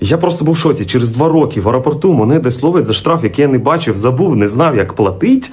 Я просто був в шоці. Через два роки в аеропорту мене десь ловить за штраф, який я не бачив, забув, не знав, як платить.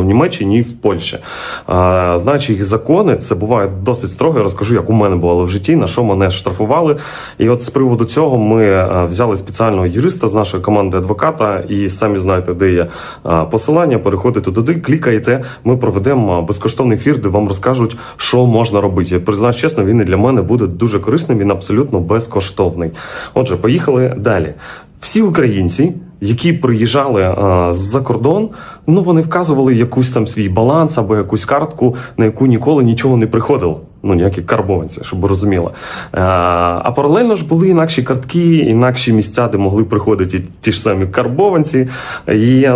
в Німеччині і в Польщі. А, значить, їх закони це буває досить строго. Я розкажу, як у мене бувало в житті, на що мене штрафували. І от з приводу цього ми е, взяли спеціального юриста з нашої команди адвоката, і самі знаєте, де є посилання. Переходите туди, клікаєте. Ми проведемо безкоштовний ефір, де вам розкажуть, що можна робити. Я признаюсь чесно, він і для мене буде дуже корисним. Він абсолютно безкоштовний. Отже, поїхали далі. Всі українці, які приїжджали з-за кордон, ну вони вказували якусь там свій баланс або якусь картку, на яку ніколи нічого не приходило. Ну, ніякі карбованці, щоб розуміли. А, а паралельно ж були інакші картки, інакші місця, де могли приходити ті ж самі карбованці. І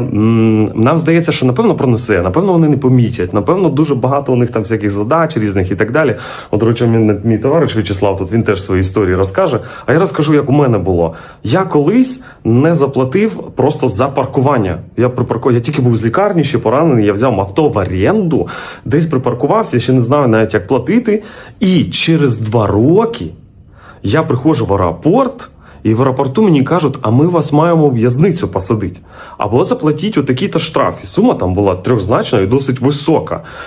нам здається, що напевно пронесе, напевно, вони не помітять. Напевно, дуже багато у них там всяких задач різних і так далі. От, до речі, мій, мій товариш В'ячеслав, тут він теж свої історії розкаже. А я розкажу, як у мене було. Я колись не заплатив просто за паркування. Я припаркував, я тільки був з лікарні, ще поранений. Я взяв авто в оренду, десь припаркувався, ще не знаю навіть як платити. І через два роки я приходжу в аеропорт. І в аеропорту мені кажуть, а ми вас маємо в'язницю посадити. Або заплатіть отакий-то штраф. І сума там була трьохзначна і досить висока.